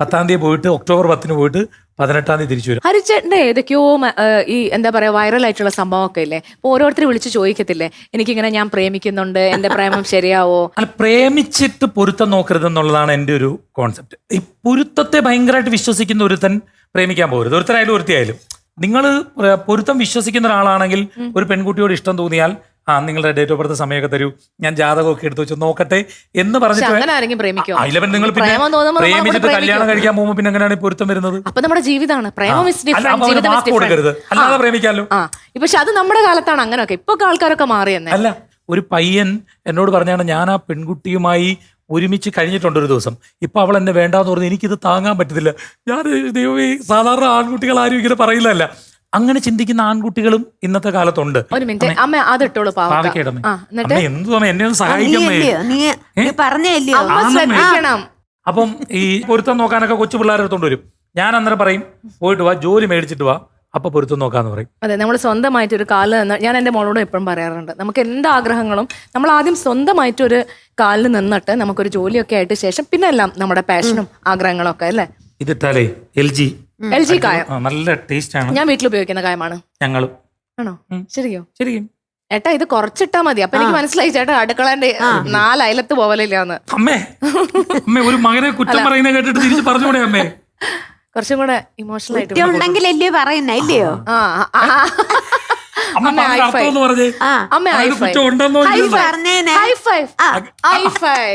പത്താം തീയതി പോയിട്ട് ഒക്ടോബർ പത്തിന് പോയിട്ട് പതിനെട്ടാം തീയതി തിരിച്ചു വരും. ഹരിച്ചേട്ടന്റെ ഏതൊക്കെയോ മ- ഏഹ് ഈ എന്താ പറയാ വൈറൽ ആയിട്ടുള്ള സംഭവമൊക്കെ ഇല്ലേ അപ്പൊ ഓരോരുത്തർ വിളിച്ച് ചോദിക്കത്തില്ലേ? എനിക്കിങ്ങനെ ഞാൻ പ്രേമിക്കുന്നുണ്ട് എന്റെ പ്രേമം ശരിയാവോ? അല്ല പ്രേമിച്ചിട്ട് പൊരുത്തം നോക്കരുത് എന്നുള്ളതാണ് എന്റെ ഒരു കോൺസെപ്റ്റ് ഈ പൊരുത്തത്തെ ഭയങ്കരമായിട്ട് വിശ്വസിക്കുന്ന ഒരുത്തൻ പ്രേമിക്കാൻ പോകരുത്. ഒരുത്തനായാലും ഒരുത്തിയായാലും. നിങ്ങൾ പൊരുത്തം വിശ്വസിക്കുന്ന ഒരാളാണെങ്കിൽ ഒരു പെൺകുട്ടിയോട് ഇഷ്ടം തോന്നിയാൽ ആ നിങ്ങളുടെ ഡേറ്റ് ഓഫ് ബർത്ത് സമയമൊക്കെ തരൂ. ഞാൻ ജാതകമൊക്കെ എടുത്തു വെച്ച് നോക്കട്ടെ എന്ന് പറഞ്ഞിട്ട് അങ്ങനെ ആരെങ്കിലും പ്രേമിക്കോ? ആ, നിങ്ങൾ പിന്നെ പ്രേമം തോന്നുമ്പോൾ നമ്മൾ പ്രേമിച്ചിട്ട് കല്യാണം കഴിക്കാൻ പോകുമ്പോൾ പിന്നെ എങ്ങനെയാണ് ഈ പൊരുത്തം വരുന്നത്? അപ്പൊ നമ്മുടെ ജീവിതമാണ്. പ്രേമം ഇസ് അല്ല, അപ്പൊ അവന് ഡിഫറെന്റ് വാക്ക് കൊടുക്കരുത്. അല്ലാതെ പ്രേമിക്കാമല്ലോ ആ ഇപ്പൊ പക്ഷെ അത് നമ്മുടെ കാലത്താണ് അങ്ങനെയൊക്കെ. ഇപ്പൊ ആൾക്കാരൊക്കെ മാറിയെന്നെ അല്ല ഒരു പയ്യൻ എന്നോട് പറഞ്ഞാണ് ഞാൻ ആ പെൺകുട്ടിയുമായി ഒരുമിച്ച് കഴിഞ്ഞിട്ടുണ്ട് ഒരു ദിവസം. ഇപ്പൊ അവൾ എന്നെ വേണ്ടാന്ന് പറഞ്ഞു എനിക്കിത് താങ്ങാൻ പറ്റത്തില്ല. ഞാൻ ദൈവമേ സാധാരണ ആൺകുട്ടികൾ ആരും ഇങ്ങനെ പറയില്ലല്ല അങ്ങനെ ചിന്തിക്കുന്ന ആൺകുട്ടികളും ഇന്നത്തെ കാലത്തുണ്ട്. ഒരു മിനിറ്റ്. അമ്മ അത് ഇട്ടോളൂ പാവക്ക. പാവയ്ക്കയിടമേ ആ അമ്മ എന്ത് എന്നെ ഒന്ന് സഹായിക്കാമേ ശ്രദ്ധിക്കണം. അപ്പം ഈ പൊരുത്തം നോക്കാനൊക്കെ കൊച്ചു പിള്ളേരെ അടുത്തോണ്ട് വരും. ഞാൻ അന്നേരം പറയും പോയിട്ട് വാ ജോലി മേടിച്ചിട്ട് വാ. അപ്പൊ പൊരുത്തം നോക്കാന്ന് പറയും. അതെ നമ്മൾ സ്വന്തമായിട്ട് ഒരു കാലിൽ നിന്ന് ഞാൻ എന്റെ മോളോട് എപ്പോഴും പറയാറുണ്ട് നമുക്ക് എന്ത് ആഗ്രഹങ്ങളും നമ്മൾ ആദ്യം സ്വന്തമായിട്ട് ഒരു കാലിൽ നിന്നിട്ട് നമുക്കൊരു ജോലിയൊക്കെ ആയിട്ട് ശേഷം പിന്നെ എല്ലാം നമ്മുടെ പാഷനും ആഗ്രഹങ്ങളും ഒക്കെ അല്ലേ? ഇതിട്ടാലേ എൽ ജി. എൽ ജി കായം. നല്ല ടേസ്റ്റ് ആണ് ഞാൻ വീട്ടിൽ ഉപയോഗിക്കുന്ന കായമാണ്. ഞങ്ങളും. ആണോ? ശരിയോ? ശരിക്കും. ഏട്ടാ ഇത് കുറച്ചിട്ടാ മതി. അപ്പൊ എനിക്ക് മനസ്സിലായി ചേട്ടാ അടുക്കളന്റെ നാല് അയലത്ത് പോവലില്ലാന്ന്. അമ്മേ അമ്മേ ഒരു മകനെ കുറ്റം പറയുന്ന കേട്ടിട്ട് തിരിച്ചു പറഞ്ഞൂടെ അമ്മേ? കുറച്ചും കൂടെ ഇമോഷണൽ ആയിട്ട് ഉണ്ടെങ്കിൽ അല്ലേ പറയുന്ന ഇല്ലയോ. അമ്മ ഹൈ ഫൈവ് ഹൈ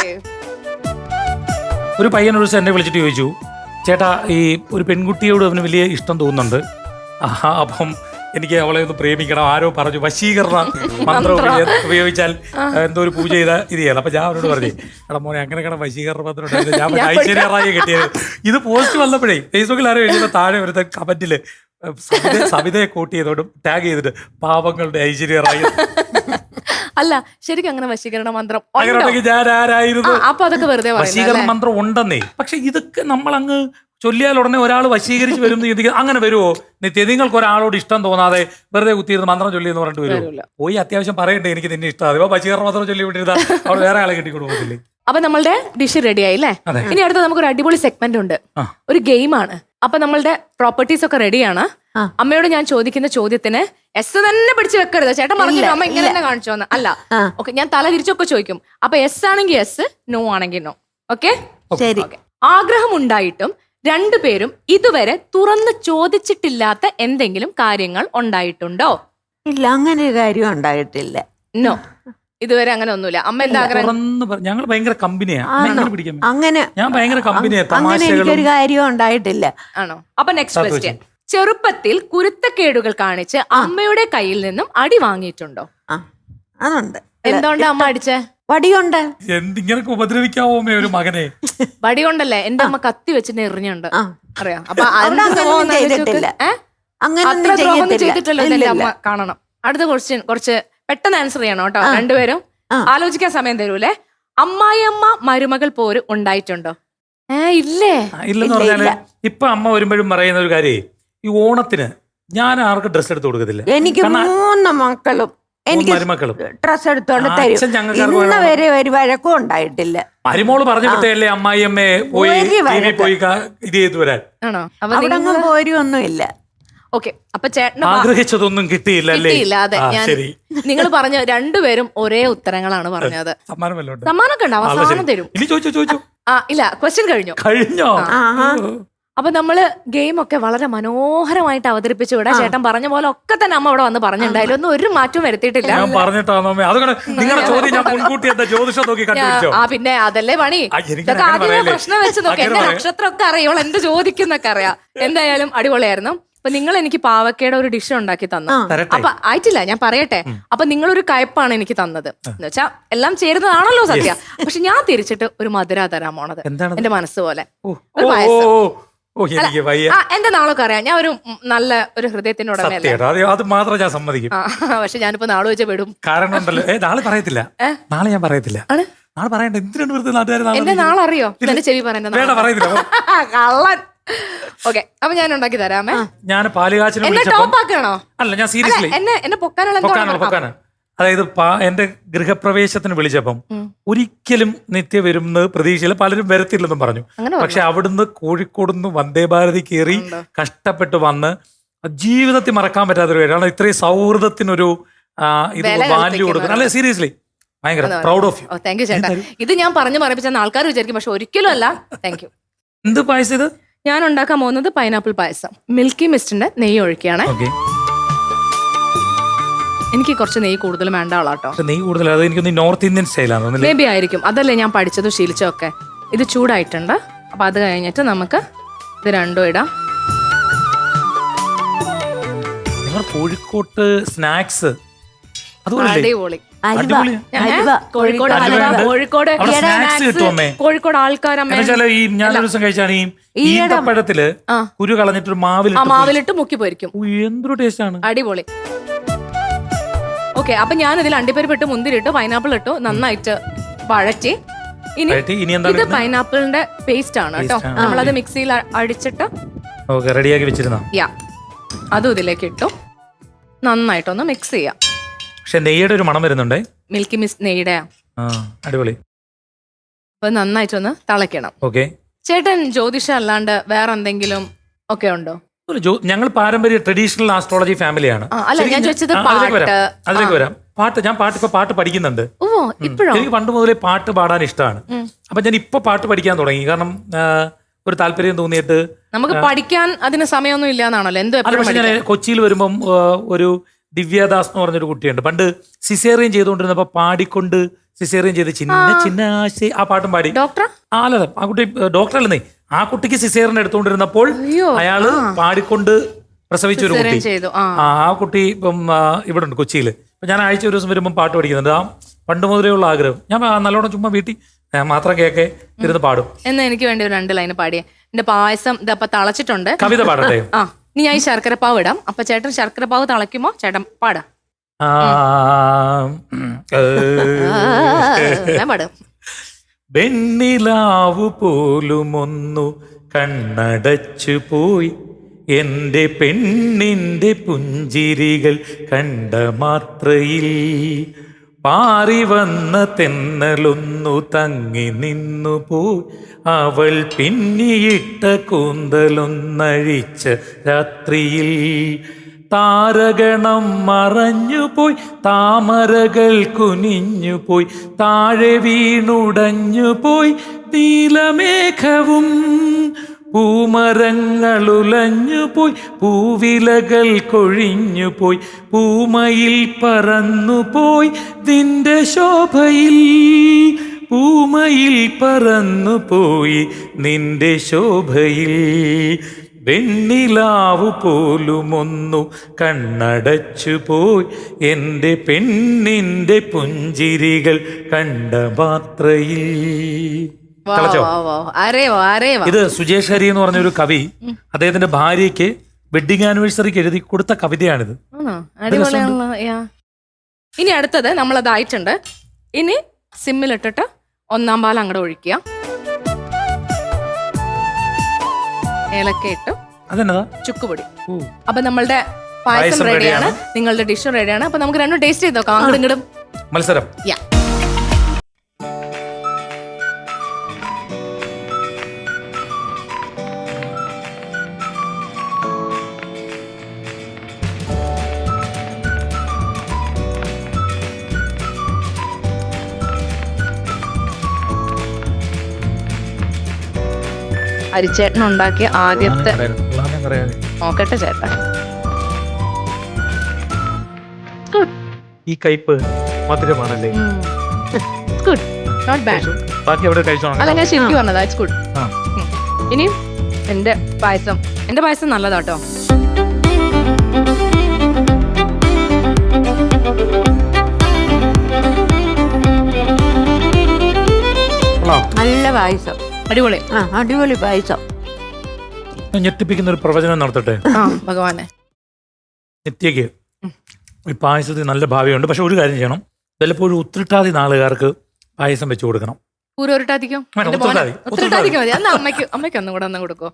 ഒരു പയ്യൻ ഒരു ദിവസം എന്നെ വിളിച്ചിട്ട് ചോദിച്ചു ചേട്ടാ ഈ ഒരു പെൺകുട്ടിയോട് അവന് വലിയ ഇഷ്ടം തോന്നുന്നുണ്ട്. അപ്പം എനിക്ക് അവളെ ഒന്ന് പ്രേമിക്കണം. ആരോ പറഞ്ഞു വശീകരണ മന്ത്രം ഉപയോഗിച്ചാൽ എന്തോ ഒരു പൂജ ചെയ്ത ഇത് ചെയ്യണം. അപ്പൊ ഞാൻ അവരോട് പറഞ്ഞു എടാ മോനെ അങ്ങനെ കണ വശീകരണ മന്ത്രം ഉണ്ടായിരുന്നു ഞാൻ ഐശ്വര്യറായി ഐശ്വര്യ കിട്ടിയത്. ഇത് പോസ്റ്റ് വന്നപ്പോഴേ ഫേസ്ബുക്കിൽ ആരോ എഴുതുന്ന താഴെ ഒരു കമന്റിൽ സവിത സവിതയെ കോട്ട് ചെയ്തോണ്ടും ടാഗ് ചെയ്തിട്ട് പാവങ്ങളുടെ ഐശ്വര്യ റായി അല്ല ശരിക്കും അങ്ങനെ വശീകരണ മന്ത്രം അങ്ങനെ ഉണ്ടോ? ഞാൻ ആരായിരുന്നു? ആ, അപ്പൊ അതൊക്കെ വെറുതെ പറയുന്നത് വശീകരണ മന്ത്രം ഉണ്ടെന്നേ. പക്ഷെ ഇതൊക്കെ നമ്മൾ അങ്ങ് ചൊല്ലിയാൽ ഉടനെ ഒരാൾ വശീകരിച്ച് വരും എന്ന് ചിന്തിക്കുക അങ്ങനെ വരുമോ നിത്യ നിങ്ങൾക്ക് ഒരാളോട് ഇഷ്ടം തോന്നാതെ വെറുതെ കുത്തിയിരുന്ന് മന്ത്രം ചൊല്ലി എന്ന് പറഞ്ഞിട്ട് വരുമോ വരൂല. പോയി അത്യാവശ്യം പറയട്ടെ എനിക്ക് നിന്നെ ഇഷ്ടമാണ് ഇപ്പൊ വശീകരണ മന്ത്രം ചൊല്ലി വിട്ടിരുന്ന അവിടെ വേറെ ആളെ കിട്ടി പോകത്തില്ലേ? അപ്പൊ നമ്മളുടെ ഡിഷ് റെഡി ആയില്ലേ അതെ. ഇനി അടുത്ത നമുക്കൊരു അടിപൊളി സെഗ്മെന്റ് ഉണ്ട്. ആ. ഒരു ഗെയിമാണ്. അപ്പൊ നമ്മളുടെ പ്രോപ്പർട്ടീസ് ഒക്കെ റെഡിയാണ് ആ. അമ്മയോട് ഞാൻ ചോദിക്കുന്ന ചോദ്യത്തിന് എസ് തന്നെ പിടിച്ചു വെക്കരുത്. ചേട്ടൻ പറഞ്ഞു അമ്മ ഇങ്ങനെ തന്നെ കാണിച്ചോന്ന്. അല്ല. ഓക്കെ ഞാൻ തല തിരിച്ചൊക്കെ ചോദിക്കും. അപ്പൊ എസ് ആണെങ്കിൽ എസ് നോ ആണെങ്കിൽ നോ ഓക്കെ? ശരി. ആഗ്രഹം ഉണ്ടായിട്ടും രണ്ടുപേരും ഇതുവരെ തുറന്ന് ചോദിച്ചിട്ടില്ലാത്ത എന്തെങ്കിലും കാര്യങ്ങൾ ഉണ്ടായിട്ടുണ്ടോ? ഇല്ല അങ്ങനെ ഒരു കാര്യം ഉണ്ടായിട്ടില്ല. നോ ഇതുവരെ അങ്ങനെ ഒന്നുമില്ല. അമ്മ എന്താ ആഗ്രഹം? ഞങ്ങൾ ഭയങ്കര അങ്ങനെ ഞാൻ ഭയങ്കര കമ്പനിയാ അങ്ങനെ ഒരു എനിക്കൊരു കാര്യം ഉണ്ടായിട്ടില്ല. ആണോ? അപ്പൊ നെക്സ്റ്റ് ക്വസ്റ്റ്യൻ ചെറുപ്പത്തിൽ കുരുത്തക്കേടുകൾ കാണിച്ച് അമ്മയുടെ കയ്യിൽ നിന്നും അടി വാങ്ങിയിട്ടുണ്ടോ? ആ അതുണ്ട്. എന്തുകൊണ്ടാ അമ്മ അടിച്ചേ? വടിയുണ്ട്. എന്തിങ്ങനൊക്കെ ഉപദ്രവിക്കാവോ അമ്മേ ഒരു മകനെ? വടി കൊണ്ടല്ലേ എന്റെ അമ്മ കത്തി വെച്ചിട്ട് എറിഞ്ഞുണ്ട്. അറിയാം. അപ്പൊ അവിടെ അങ്ങനെയൊന്നും. ചെയ്തിട്ടില്ല. അങ്ങനെ ഒന്നും അത്ര ദ്രോഹമൊന്നും ചെയ്തിട്ടില്ല എന്റെ ഇല്ലില്ല. അമ്മ കാണണം. അടുത്ത ക്വസ്റ്റ്യൻ കുറച്ച് പെട്ടെന്ന് ആൻസർ ചെയ്യണം കേട്ടോ രണ്ടുപേരും. ആ. ആലോചിക്കാൻ സമയം തരൂലേ? അമ്മായിയമ്മ മരുമകൾ പോര് ഉണ്ടായിട്ടുണ്ടോ? ഏ ഇല്ലേ ആ, ഇല്ലെന്ന് ഇല്ല, പറഞ്ഞാൽ ഇല്ല. ഇപ്പൊ അമ്മ വരുമ്പോഴും പറയുന്ന ഒരു കാര്യേ ഈ ഓണത്തിന് ഞാൻ ആർക്കും ഡ്രസ്സ് എടുത്ത് കൊടുക്കത്തില്ല? എനിക്ക് കാരണം മൂന്ന് മക്കളും എനിക്ക് മരുമക്കളും. ഡ്രസ് എടുത്തോണ്ട് ആ, തരും. അച്ഛൻ ഇന്ന് വരെ ഒരു വഴക്കും ഉണ്ടായിട്ടില്ല. മരുമോൾ പറഞ്ഞു വിട്ടല്ലേ അമ്മായി അമ്മയെ പോയി ഒരു ടി വി വഴക്ക്. പോയി കാ- ഇത് ചെയ്തു വരാൻ? ആണോ? അപ്പൊ അവിടെ അങ്ങ് ഓക്കെ അപ്പൊ ചേട്ടന് ആഗ്രഹിച്ചതൊന്നും കിട്ടിയില്ല അല്ലേ? കിട്ടിയില്ല അതെ. ആ, ഞാൻ ശരി. നിങ്ങൾ പറഞ്ഞ രണ്ടുപേരും ഒരേ ഉത്തരങ്ങളാണ് പറഞ്ഞത്. സമ്മാനം വല്ലതും ഉണ്ടോ? സമ്മാനമൊക്കെ ഉണ്ടാവും ആ, അവസാനം തരും. ഇനി ചോദിച്ചു ചോദിച്ചു. ആ ഇല്ല ക്വസ്റ്റ്യൻ കഴിഞ്ഞു. കഴിഞ്ഞോ? ആഹാ. അപ്പൊ നമ്മൾ ഗെയിം ഒക്കെ വളരെ മനോഹരമായിട്ട് അവതരിപ്പിച്ചു ഇവിടെ. ചേട്ടൻ പറഞ്ഞ പോലെ ഒക്കെ തന്നെ അമ്മ അവിടെ വന്ന് പറഞ്ഞിട്ടുണ്ടായാലും ഒന്നും ഒരു മാറ്റവും വരുത്തിയിട്ടില്ല. ഞാൻ പറഞ്ഞിട്ടാണോ അമ്മേ. അതുകൊണ്ട് നിങ്ങളുടെ ചോദ്യം ഞാൻ മുൻകൂട്ടി എന്താ ജ്യോതിഷം നോക്കി കണ്ടുപിടിച്ചോ? ആ പിന്നെ അതല്ലേ പണി? ആ, എനിക്ക് ഇതൊക്കെ അങ്ങനെ ആദ്യമേ പറയല്ലേ. പ്രശ്നം വെച്ച് നോക്കി. അങ്ങനെ എന്റെ പറയാം. നക്ഷത്രമൊക്കെ അറിയാം. എന്ത് ചോദിക്കുന്നൊക്കെ അറിയാം. എന്തായാലും അടിപൊളിയായിരുന്നു. അപ്പൊ നിങ്ങൾ എനിക്ക് പാവക്കയുടെ ഒരു ഡിഷ് ഉണ്ടാക്കി തന്നു. തരട്ടെ. അപ്പൊ ആയിട്ടില്ല ഞാൻ പറയട്ടെ. അപ്പൊ നിങ്ങളൊരു കയപ്പാണ് എനിക്ക് തന്നത്. എന്ന് വെച്ചാ എല്ലാം ചേരുന്നതാണല്ലോ സത്യ. പക്ഷെ ഞാൻ തിരിച്ചിട്ട് ഒരു മധുര തരാൻ പോണത് എന്താണത്? എന്റെ മനസ്സ് പോലെ ഓ. ഒരു ഓ, പായസം. ഓ, ഓ എനിക്ക് വയ്യ. ആ എന്റെ നാളൊക്കെ അറിയാം. ഞാൻ ഒരു നല്ല ഒരു ഹൃദയത്തിന്റെ ഉടമയല്ല? സത്യം അത് അത് മാത്രം ഞാൻ സമ്മതിക്കും. പക്ഷെ ഞാനിപ്പോ നാളെ വെച്ച വിടും. കാരണം ഉണ്ടല്ലോ ഏ നാളെ പറയത്തില്ല. നാളെ ഞാൻ പറയത്തില്ല. ആണ്? നാളെ പറയണ്ട. എന്തിനാണ് വെറുതെ നാട്ടുകാർ എന്റെ നാളെ അറിയോ എന്റെ ചെവി പറയുന്നത് വേണ്ട പറയത്തില്ല. കള്ളൻ. ഓക്കെ അപ്പൊ ഞാൻ ഉണ്ടാക്കി തരാമേ. ഞാൻ പാലുകാച്ചിനെ എന്നെ വിളിച്ചപ്പം ടോപ്പ് ആക്കണോ അല്ല ഞാൻ സീരിയസ്ലി എന്നെ എന്നെ പൊക്കാനുള്ള എന്തോ പൊക്കാനുള്ള ആണ്. അതായത് പാ- എന്റെ ഗൃഹപ്രവേശത്തിന് വിളിച്ചപ്പം ഒരിക്കലും നിത്യ വരുമെന്ന് പ്രതീക്ഷയില്ല. പലരും വരത്തില്ലെന്നും പറഞ്ഞു. പക്ഷെ അവിടുന്ന് കോഴിക്കോട് നിന്ന് വന്ദേ ഭാരതി കയറി കഷ്ടപ്പെട്ട് വന്ന് ജീവിതത്തിൽ മറക്കാൻ പറ്റാത്തൊരു കാരണം ഇത്രയും സൗഹൃദത്തിനൊരു ഇത് വില വാല്യൂ കൊടുക്കുന്നത് അല്ലെ സീരിയസ്ലി ഭയങ്കര proud of you thank you ചേട്ടാ. ഇത് ഞാൻ പറഞ്ഞു പറയിപ്പിച്ച ആൾക്കാർ വിചാരിക്കും. പക്ഷെ ഒരിക്കലും അല്ല. താങ്ക് യു എന്ത് പായസം ഇത്? ഞാൻ ഉണ്ടാക്കാൻ പോകുന്നത് പൈനാപ്പിൾ പായസം. മിൽക്കി മിസ്റ്റിന്റെ നെയ്യ് ഒഴിക്കുകയാണ് ഓക്കെ എനിക്ക് കുറച്ച് നെയ്യ് കൂടുതൽ വേണ്ട ആളാട്ടോ. പക്ഷെ നെയ്യ് കൂടുതൽ അത് എനിക്കൊന്ന് നോർത്ത് ഇന്ത്യൻ സ്റ്റൈലാണ് തോന്നുന്നില്ലേ മേ ബി ആയിരിക്കും. അതല്ലേ ഞാൻ പഠിച്ചതും ശീലിച്ചൊക്കെ ഇത് ചൂടായിട്ടുണ്ട്. അപ്പൊ അത് കഴിഞ്ഞിട്ട് നമുക്ക് ഇത് രണ്ടും ഇടാം. നിങ്ങൾ കോഴിക്കോട്ട് സ്നാക്സ്. അതുപോലെ അടിപൊളി. അലുവ അടിപൊളിയാ. അലുവ കോഴിക്കോട് അലുവ. കോഴിക്കോട് അവിടെ ഈയിടെ snacks snacks, കിട്ടും അമ്മേ. കോഴിക്കോട് ആൾക്കാരമ്മ എന്നുവെച്ചാൽ ഈ ഞാൻ ഒരു ദിവസം കഴിച്ചാണ് ഈ ഈയിടെ- ഈന്തപ്പഴത്തിൽ ആ. കുരു കളഞ്ഞിട്ട് ഒരു മാവിൽ ആ മാവിലിട്ട് മുക്കി പൊരിക്കും. എന്തൊരു ടേസ്റ്റ് ആണ്. അടിപൊളി. ഓക്കെ അപ്പൊ ഞാൻ ഇതിൽ അണ്ടിപ്പരിപ്പ് ഇട്ട് മുന്തിരി ഇട്ടു പൈനാപ്പിൾ ഇട്ടു നന്നായിട്ട് വഴറ്റി. ഇനി വഴറ്റി, ഇനി എന്താണ് ഇത് ഇടുന്നത്? പൈനാപ്പിളിന്റെ പേസ്റ്റ് ആണ് കേട്ടോ. നമ്മളത് മിക്സിയിൽ അ- അടിച്ചിട്ട് ഓക്കെ റെഡിയാക്കി വെച്ചിരുന്ന? യാ അതും ഇതിലേക്ക് ഇട്ടു. നന്നായിട്ടൊന്ന് മിക്സ് ചെയ്യാം. പക്ഷെ നെയ്യുടെ ഒരു മണം വരുന്നുണ്ടേ? Milky miss നെയ്യുടെ. ആ അടിപൊളി. അപ്പൊ നന്നായിട്ടൊന്ന് തിളയ്ക്കണം. ഓക്കെ ചേട്ടൻ ജ്യോതിഷ അല്ലാണ്ട് വേറെ എന്തെങ്കിലും ഒക്കെ ഉണ്ടോ? ഞങ്ങൾ പാരമ്പര്യ ട്രഡീഷണൽ ആസ്ട്രോളജി ഫാമിലിയാണ് ആ, അല്ല, ഞാൻ ശരിക്കും ചോദിച്ചത് ആ, അതിലേക്ക് വരാം. പാട്ട്. അതിലേക്ക് വരാം. പാട്ട് ഞാൻ പാട്ട് ഇപ്പൊ പാട്ട് പഠിക്കുന്നുണ്ട്. ഓ ഇപ്പോഴോ? എനിക്ക് പണ്ട് മുതലേ പാട്ട് പാടാൻ ഇഷ്ടമാണ്. അപ്പൊ ഞാൻ ഇപ്പൊ പാട്ട് പഠിക്കാൻ തുടങ്ങി. കാരണം ആ, ഒരു താല്പര്യം തോന്നിയിട്ട് നമുക്ക് പഠിക്കാൻ അതിന് സമയമൊന്നും ഇല്ല എന്നാണല്ലോ എന്തോ എപ്പോഴും പക്ഷെ ഞാൻ കൊച്ചിയിൽ വരുമ്പം ആ, ഒരു ദിവ്യദാസ് എന്ന് പറഞ്ഞൊരു കുട്ടിയുണ്ട്. പണ്ട് സിസേറിയൻ ചെയ്തുകൊണ്ടിരുന്നപ്പോ പാടിക്കൊണ്ട് സിസേറിയൻ ചെയ്ത് ചിന്ന ചിന്ന ആശി ആ പാട്ടും പാടി. ഡോക്ടർ ആ അല്ല ആ കുട്ടി ഡോക്ടർ അല്ലെന്നേ ആ കുട്ടിക്ക് സിസേറിന് എടുത്തുകൊണ്ടിരുന്നപ്പോൾ അയാൾ പാടിക്കൊണ്ട് പ്രസവിച്ച ഒരു കുട്ടി. ആ. കുട്ടി ഇപ്പം ഇവിടെ ഉണ്ട് കൊച്ചിയിൽ അപ്പൊ ഞാൻ ആഴ്ച ഒരു ദിവസം വരുമ്പോൾ പാട്ട് പഠിക്കുന്നുണ്ട്. ആ പണ്ട് മുതലേ ഉള്ള ആഗ്രഹം. ഞാൻ നല്ലോണം ചുമ്മാ വീട്ടിൽ മാത്രം കേക്കെ ഇരുന്ന് പാടും. എന്നാ എനിക്ക് വേണ്ടി ഒരു രണ്ട് ലൈന് പാടിയേ. എന്റെ പായസം ഇതപ്പ തളച്ചിട്ടുണ്ട്. കവിത പാടട്ടെ? ആ ഇനി ഞാൻ ഈ ശർക്കര പാവ് ഇടാം. അപ്പൊ ചേട്ടൻ ശർക്കര പാവ് തിളയ്ക്കുമ്പോ ചേട്ടൻ പാടാം. ഞാൻ പാടും. വെണ്ണിലാവു പോലുമൊന്നു കണ്ണടച്ചു പോയി. എന്റെ പെണ്ണിന്റെ പുഞ്ചിരികൾ കണ്ട മാത്രയിൽ പാറി വന്ന തെന്നലൊന്നു തങ്ങി നിന്നു പോയി. അവൾ പിന്നിയിട്ട കൂന്തലൊന്നഴിച്ച രാത്രിയിൽ താരഗണം മറഞ്ഞുപോയി താമരകൾ കുനിഞ്ഞുപോയി താഴെ വീണുടഞ്ഞുപോയി നീലമേഘവും പൂമരങ്ങളുലഞ്ഞുപോയി പൂവിലകൾ കൊഴിഞ്ഞുപോയി പൂമയിൽ പറന്നുപോയി നിന്റെ ശോഭയിൽ പൂമയിൽ പറന്നുപോയി നിന്റെ ശോഭയിൽ വെണ്ണിലാവു പോലുമൊന്നു കണ്ണടച്ചു പോയി. എന്റെ പെണ്ണിന്റെ പുഞ്ചിരികൾ കണ്ട മാത്രയിൽ. ഇത് സുജേഷ് ഹരി എന്ന് പറഞ്ഞൊരു കവി. അദ്ദേഹത്തിന്റെ ഭാര്യയ്ക്ക് വെഡിങ് ആനിവേഴ്സറിക്ക് എഴുതി കൊടുത്ത കവിതയാണിത്. ഇനി അടുത്തത് നമ്മളതായിട്ടുണ്ട്. ഇനി സിമ്മിലിട്ടിട്ട് ഒന്നാം പാൽ അങ്ങോട്ട് ഒഴിക്കുക. ഏലക്ക ഇട്ട് അതെന്നതാ? ചുക്കുപൊടി. അപ്പൊ നമ്മളുടെ പായസം പായസം റെഡിയാണ് നിങ്ങളുടെ ഡിഷ് റെഡിയാണ് അപ്പൊ നമുക്ക് രണ്ടും ടേസ്റ്റ് ചെയ്ത് നോക്കാം. അങ്ങോട്ടും ഇങ്ങോട്ടും. മത്സരം. യാ അരിച്ചേട്ടൻ ഉണ്ടാക്കിയ ആദ്യത്തെ നോക്കട്ടെ ചേട്ടാ. ഗുഡ് ഈ കയ്പ് മധുരമാണല്ലേ? ഗുഡ് നോട്ട് ബാഡ് ബാക്കി അവിടെ കഴിച്ചോ? അല്ല ഞാൻ ശരിക്കും പറഞ്ഞതാ ഇറ്റ്സ് ഗുഡ് ആ. ഇനി എന്റെ പായസം. എന്റെ പായസം നല്ലതാട്ടോ. നല്ല പായസം. അടിപൊളി. ആ അടിപൊളി പായസം. ഞാൻ ഞെട്ടിപ്പിക്കുന്ന ഒരു പ്രവചനം നടത്തട്ടെ? ആ ഭഗവാനെ. നിത്യക്ക് ഈ പായസത്തിൽ നല്ല ഭാവിയുണ്ട്. പക്ഷെ ഒരു കാര്യം ചെയ്യണം. വല്ലപ്പോഴും ഉത്രട്ടാതി നാളുകാർക്ക് പായസം വെച്ച് കൊടുക്കണം. പൂരോരുട്ടാതിക്കോ ഉത്രട്ടാതി, ഉത്രട്ടാതിക്കോ മതി. അമ്മയ്ക്ക് അമ്മയ്ക്ക് ഒന്നും കൂടെ ഒന്ന് കൊടുക്കോ.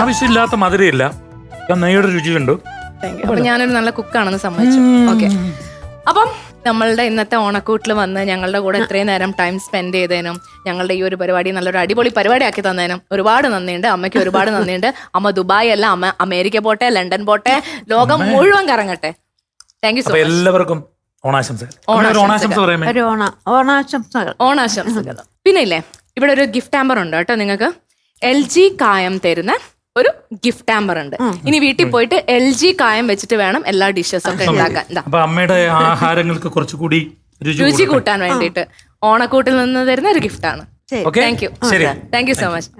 ആവശ്യമില്ലാത്ത മധുരയില്ല. നെയ്യുടെ രുചിയുണ്ട്. അപ്പൊ ഞാനൊരു നല്ല കുക്കാണെന്ന് സമ്മതിച്ചു. ഓക്കെ അപ്പം നമ്മളുടെ ഇന്നത്തെ ഓണക്കൂട്ടിൽ വന്ന് ഞങ്ങളുടെ കൂടെ ഇത്രയും നേരം ടൈം സ്പെൻഡ് ചെയ്തതിനും ഞങ്ങളുടെ ഈ ഒരു പരിപാടി നല്ലൊരു അടിപൊളി പരിപാടി ആക്കി തന്നതിനും ഒരുപാട് നന്ദിയുണ്ട്. അമ്മയ്ക്ക് ഒരുപാട് നന്ദിയുണ്ട്. അമ്മ ദുബായ് അല്ല അമ്മ അമേരിക്ക പോട്ടെ ലണ്ടൻ പോട്ടെ ലോകം മുഴുവൻ കറങ്ങട്ടെ. താങ്ക് യു സോ മച്ച് എല്ലാവർക്കും ഓണാശംസകൾ. ഒരു ഓണാശംസ പറയുമേ? ഒരു ഓണ ഓണാശംസകൾ. ഓണാശംസകൾ. പിന്നെ ഇല്ലേ ഇവിടെ ഒരു ഗിഫ്റ്റ് ആമ്പർ ഉണ്ട് കേട്ടോ നിങ്ങൾക്ക്. എൽ ജി കായം തരുന്ന ഒരു ഗിഫ്റ്റ് ആമ്പർ ഉണ്ട്. ഇനി വീട്ടിൽ പോയിട്ട് എൽ ജി കായം വെച്ചിട്ട് വേണം എല്ലാ ഡിഷസ് ഒക്കെ ഉണ്ടാക്കാൻ. അപ്പൊ അമ്മയുടെ ആഹാരങ്ങൾക്ക് കുറച്ചുകൂടി രുചി. കൂട്ടാൻ വേണ്ടിയിട്ട് ഓണക്കൂട്ടിൽ നിന്ന് തരുന്ന ഒരു ഗിഫ്റ്റ് ആണ്. ശരി. ഓക്കെ? താങ്ക് യു ശരി. Thank you so much